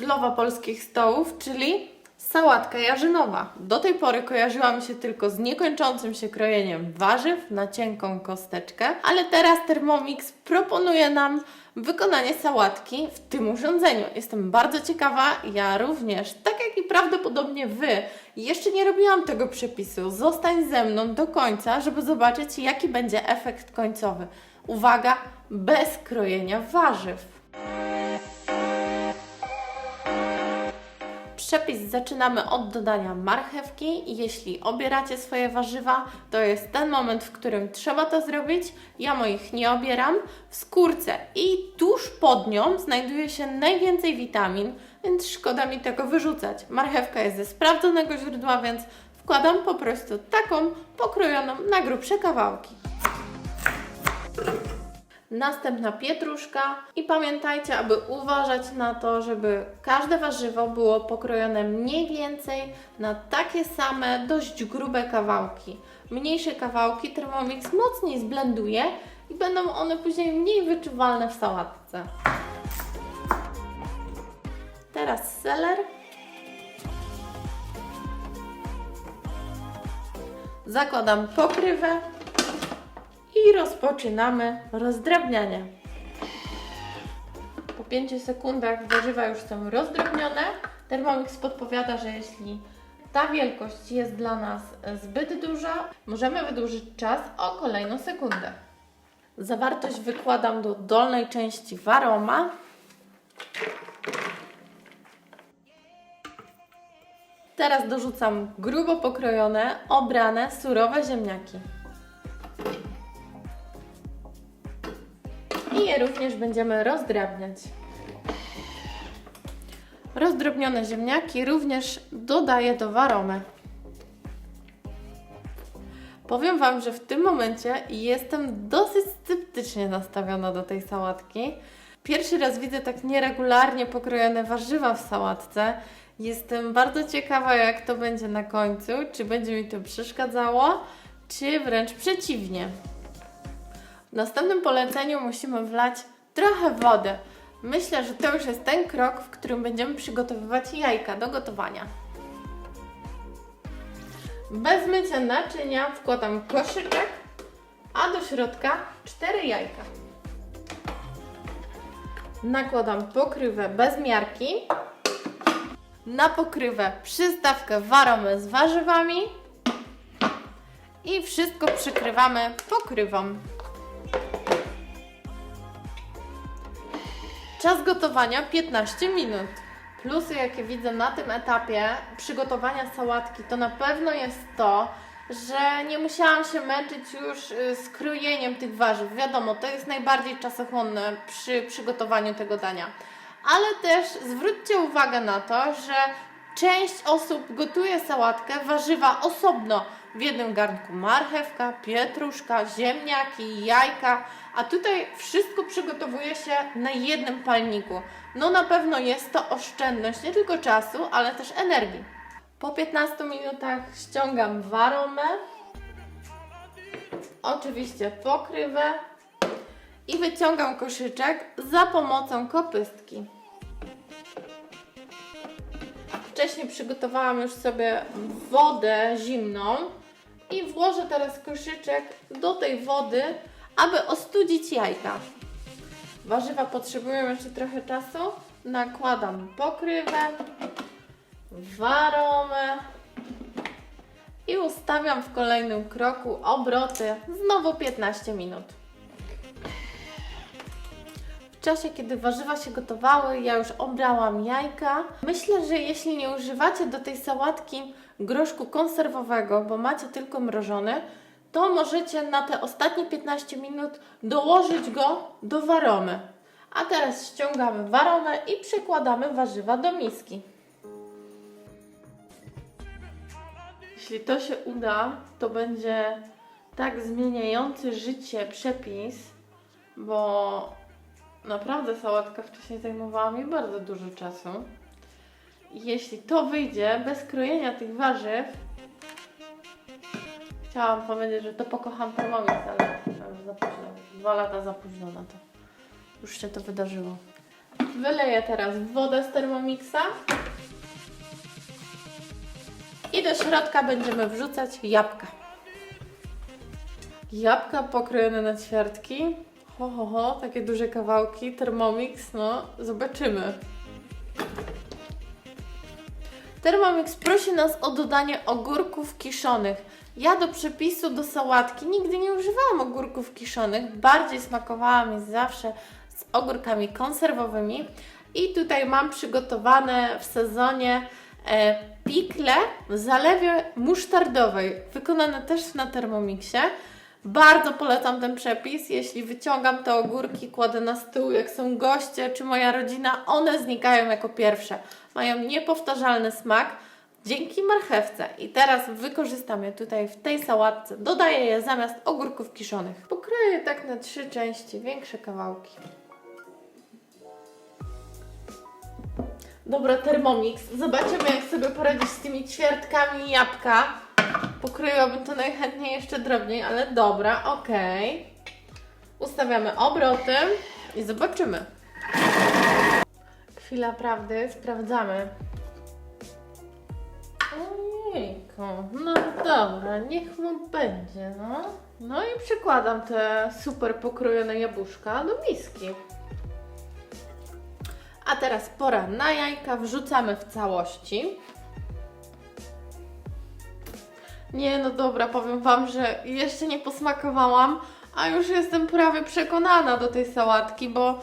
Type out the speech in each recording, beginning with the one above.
królowa polskich stołów, czyli sałatka jarzynowa. Do tej pory kojarzyła mi się tylko z niekończącym się krojeniem warzyw na cienką kosteczkę, ale teraz Thermomix proponuje nam wykonanie sałatki w tym urządzeniu. Jestem bardzo ciekawa, ja również, tak jak i prawdopodobnie Wy, jeszcze nie robiłam tego przepisu. Zostań ze mną do końca, żeby zobaczyć, jaki będzie efekt końcowy. Uwaga, bez krojenia warzyw. Przepis zaczynamy od dodania marchewki. Jeśli obieracie swoje warzywa, to jest ten moment, w którym trzeba to zrobić. Ja moich nie obieram. W skórce i tuż pod nią znajduje się najwięcej witamin, więc szkoda mi tego wyrzucać. Marchewka jest ze sprawdzonego źródła, więc wkładam po prostu taką pokrojoną na grubsze kawałki. Następna pietruszka i pamiętajcie, aby uważać na to, żeby każde warzywo było pokrojone mniej więcej na takie same, dość grube kawałki. Mniejsze kawałki Thermomix mocniej zblenduje i będą one później mniej wyczuwalne w sałatce. Teraz seler. Zakładam pokrywę i rozpoczynamy rozdrabnianie. Po 5 sekundach warzywa już są rozdrobnione. Thermomix podpowiada, że jeśli ta wielkość jest dla nas zbyt duża, możemy wydłużyć czas o kolejną sekundę. Zawartość wykładam do dolnej części waroma. Teraz dorzucam grubo pokrojone, obrane, surowe ziemniaki. I je również będziemy rozdrabniać. Rozdrobnione ziemniaki również dodaję do waromy. Powiem Wam, że w tym momencie jestem dosyć sceptycznie nastawiona do tej sałatki. Pierwszy raz widzę tak nieregularnie pokrojone warzywa w sałatce. Jestem bardzo ciekawa, jak to będzie na końcu. Czy będzie mi to przeszkadzało, czy wręcz przeciwnie. W następnym poleceniu musimy wlać trochę wody. Myślę, że to już jest ten krok, w którym będziemy przygotowywać jajka do gotowania. Bez mycia naczynia wkładam koszyczek, a do środka 4 jajka. Nakładam pokrywę bez miarki. Na pokrywę przystawkę waromy z warzywami. I wszystko przykrywamy pokrywą. Czas gotowania 15 minut. Plusy, jakie widzę na tym etapie przygotowania sałatki, to na pewno jest to, że nie musiałam się męczyć już y, z krojeniem tych warzyw. Wiadomo, to jest najbardziej czasochłonne przy przygotowaniu tego dania. Ale też zwróćcie uwagę na to, że część osób gotuje sałatkę, warzywa osobno. W jednym garnku marchewka, pietruszka, ziemniaki, jajka, a tutaj wszystko przygotowuje się na jednym palniku. No na pewno jest to oszczędność nie tylko czasu, ale też energii. Po 15 minutach ściągam waromę, oczywiście pokrywę i wyciągam koszyczek za pomocą kopystki. Wcześniej przygotowałam już sobie wodę zimną i włożę teraz koszyczek do tej wody, aby ostudzić jajka. Warzywa potrzebują jeszcze trochę czasu. Nakładam pokrywę, waromę i ustawiam w kolejnym kroku obroty znowu 15 minut. W czasie, kiedy warzywa się gotowały, ja już obrałam jajka. Myślę, że jeśli nie używacie do tej sałatki groszku konserwowego, bo macie tylko mrożony, to możecie na te ostatnie 15 minut dołożyć go do waromy. A teraz ściągamy waromę i przekładamy warzywa do miski. Jeśli to się uda, to będzie tak zmieniający życie przepis, bo naprawdę sałatka wcześniej zajmowała mi bardzo dużo czasu. Jeśli to wyjdzie bez krojenia tych warzyw, chciałam powiedzieć, że to pokocham Thermomix, ale za późno. Dwa lata za późno na to. Już się to wydarzyło. Wyleję teraz wodę z Thermomixa. I do środka będziemy wrzucać jabłka. Jabłka pokrojone na ćwiartki. Ho, ho, ho, takie duże kawałki. Thermomix, no, zobaczymy. Thermomix prosi nas o dodanie ogórków kiszonych. Ja do przepisu do sałatki nigdy nie używałam ogórków kiszonych. Bardziej smakowała mi zawsze z ogórkami konserwowymi. I tutaj mam przygotowane w sezonie e, pikle w zalewie musztardowej, wykonane też na Thermomixie. Bardzo polecam ten przepis. Jeśli wyciągam te ogórki, kładę na stół, jak są goście czy moja rodzina, one znikają jako pierwsze. Mają niepowtarzalny smak dzięki marchewce. I teraz wykorzystam je tutaj w tej sałatce. Dodaję je zamiast ogórków kiszonych. Pokroję tak na trzy części, większe kawałki. Dobra, Thermomix. Zobaczymy, jak sobie poradzisz z tymi ćwiartkami jabłka. Pokryłabym to najchętniej jeszcze drobniej, ale dobra, okej. Ustawiamy obroty i zobaczymy. Chwila prawdy, sprawdzamy. Ojejku, no dobra, niech mu będzie, no. No i przykładam te super pokrojone jabłuszka do miski. A teraz pora na jajka, wrzucamy w całości. Nie, no dobra, powiem Wam, że jeszcze nie posmakowałam, a już jestem prawie przekonana do tej sałatki, bo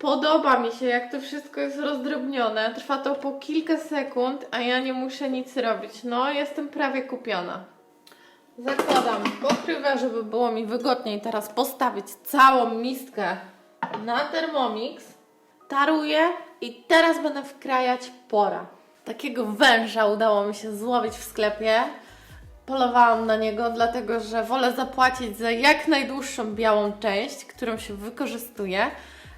podoba mi się, jak to wszystko jest rozdrobnione. Trwa to po kilka sekund, a ja nie muszę nic robić. No, jestem prawie kupiona. Zakładam pokrywę, żeby było mi wygodniej teraz postawić całą miskę na Thermomix. Taruję i teraz będę wkrajać pora. Takiego węża udało mi się złowić w sklepie. Polowałam na niego, dlatego że wolę zapłacić za jak najdłuższą białą część, którą się wykorzystuje,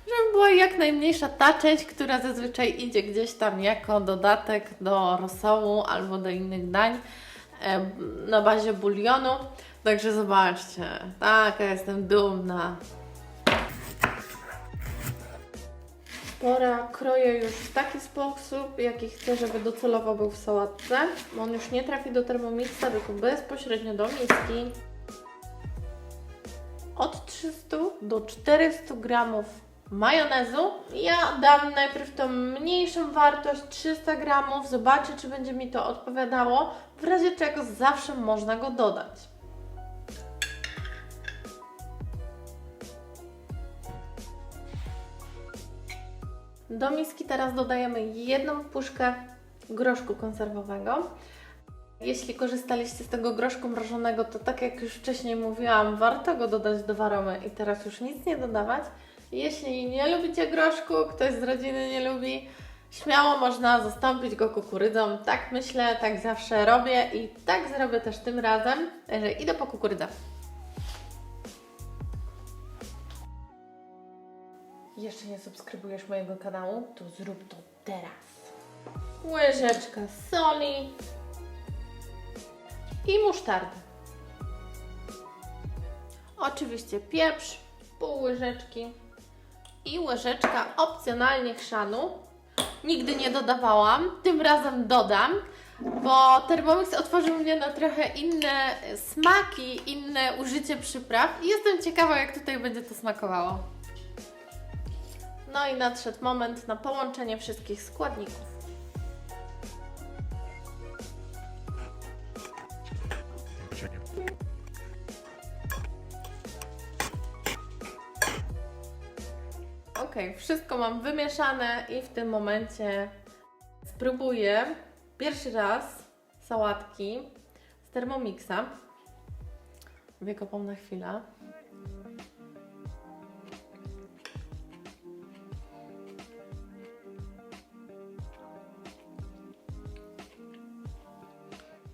żeby była jak najmniejsza ta część, która zazwyczaj idzie gdzieś tam jako dodatek do rosołu albo do innych dań em, na bazie bulionu. Także zobaczcie, taka jestem dumna. Pora kroję już w taki sposób, jaki chcę, żeby docelowo był w sałatce. On już nie trafi do termomixa, tylko bezpośrednio do miski. Od 300 do 400 gramów majonezu. Ja dam najpierw tą mniejszą wartość 300 gramów, zobaczę czy będzie mi to odpowiadało. W razie czego zawsze można go dodać. Do miski teraz dodajemy jedną puszkę groszku konserwowego. Jeśli korzystaliście z tego groszku mrożonego, to tak jak już wcześniej mówiłam, warto go dodać do waromy i teraz już nic nie dodawać. Jeśli nie lubicie groszku, ktoś z rodziny nie lubi, śmiało można zastąpić go kukurydzą. Tak myślę, tak zawsze robię i tak zrobię też tym razem, że idę po kukurydzę. Jeszcze nie subskrybujesz mojego kanału, to zrób to teraz. Łyżeczka soli i musztardy. Oczywiście pieprz, pół łyżeczki i łyżeczka opcjonalnie chrzanu. Nigdy nie dodawałam, tym razem dodam, bo Thermomix otworzył mnie na trochę inne smaki, inne użycie przypraw i jestem ciekawa, jak tutaj będzie to smakowało. No i nadszedł moment na połączenie wszystkich składników. Wszystko mam wymieszane i w tym momencie spróbuję pierwszy raz sałatki z Thermomixa. Wiekopomna chwila.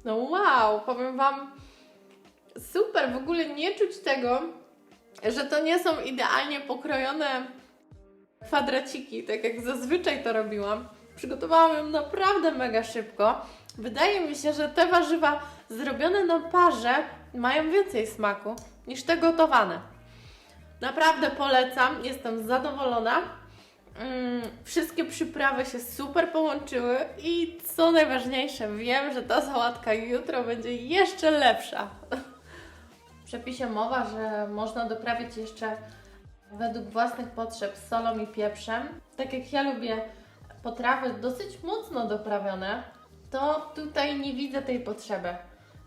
No wow, powiem Wam, super, w ogóle nie czuć tego, że to nie są idealnie pokrojone kwadraciki, tak jak zazwyczaj to robiłam. Przygotowałam ją naprawdę mega szybko. Wydaje mi się, że te warzywa zrobione na parze mają więcej smaku niż te gotowane. Naprawdę polecam, jestem zadowolona. Mm, wszystkie przyprawy się super połączyły i co najważniejsze, wiem, że ta sałatka jutro będzie jeszcze lepsza. W przepisie mowa, że można doprawić jeszcze według własnych potrzeb solą i pieprzem. Tak jak ja lubię potrawy dosyć mocno doprawione, to tutaj nie widzę tej potrzeby.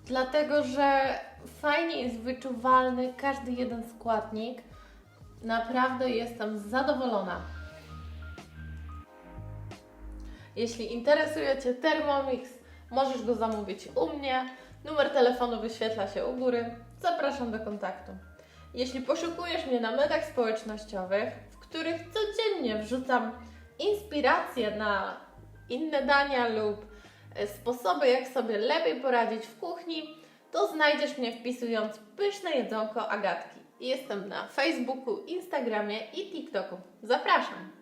Dlatego, że fajnie jest wyczuwalny każdy jeden składnik. Naprawdę jestem zadowolona. Jeśli interesuje Cię Thermomix, możesz go zamówić u mnie. Numer telefonu wyświetla się u góry. Zapraszam do kontaktu. Jeśli poszukujesz mnie na mediach społecznościowych, w których codziennie wrzucam inspiracje na inne dania lub e, sposoby, jak sobie lepiej poradzić w kuchni, to znajdziesz mnie wpisując pyszne jedzonko Agatki. Jestem na Facebooku, Instagramie i TikToku. Zapraszam!